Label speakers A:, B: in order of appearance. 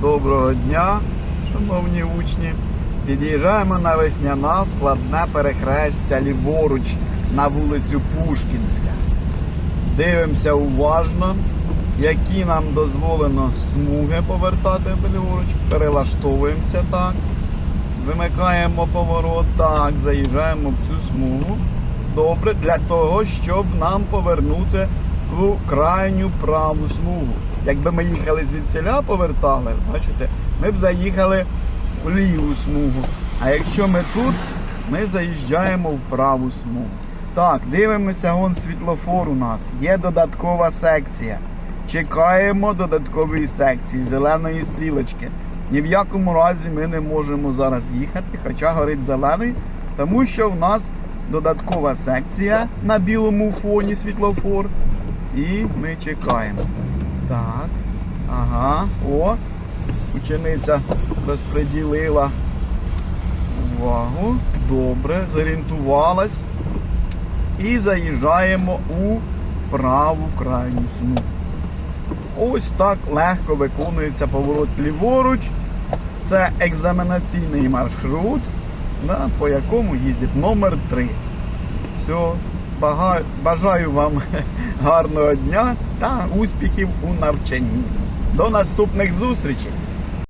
A: Доброго дня, шановні учні. Під'їжджаємо на весняна складне перехрестя ліворуч на вулицю Пушкінська. Дивимося уважно, які нам дозволено смуги повертати ліворуч. Перелаштовуємося так. Вимикаємо поворот, так, заїжджаємо в цю смугу. Добре, для того, щоб нам повернути в крайню праву смугу. Якби ми їхали звідсіля, повертали, бачите, ми б заїхали в ліву смугу. А якщо ми тут, ми заїжджаємо в праву смугу. Так, дивимося, вон світлофор у нас. Є додаткова секція. Чекаємо додаткової секції зеленої стрілочки. Ні в якому разі ми не можемо зараз їхати, хоча горить зелений, тому що в нас додаткова секція на білому фоні світлофор. І ми чекаємо. Так. Ага. О. Учениця розподілила увагу. Добре, зорієнтувалась. І заїжджаємо у праву крайню смугу. Ось так легко виконується поворот ліворуч. Це екзаменаційний маршрут, по якому їздить номер 3. Все, бажаю вам гарного дня та успіхів у навчанні. До наступних зустрічей!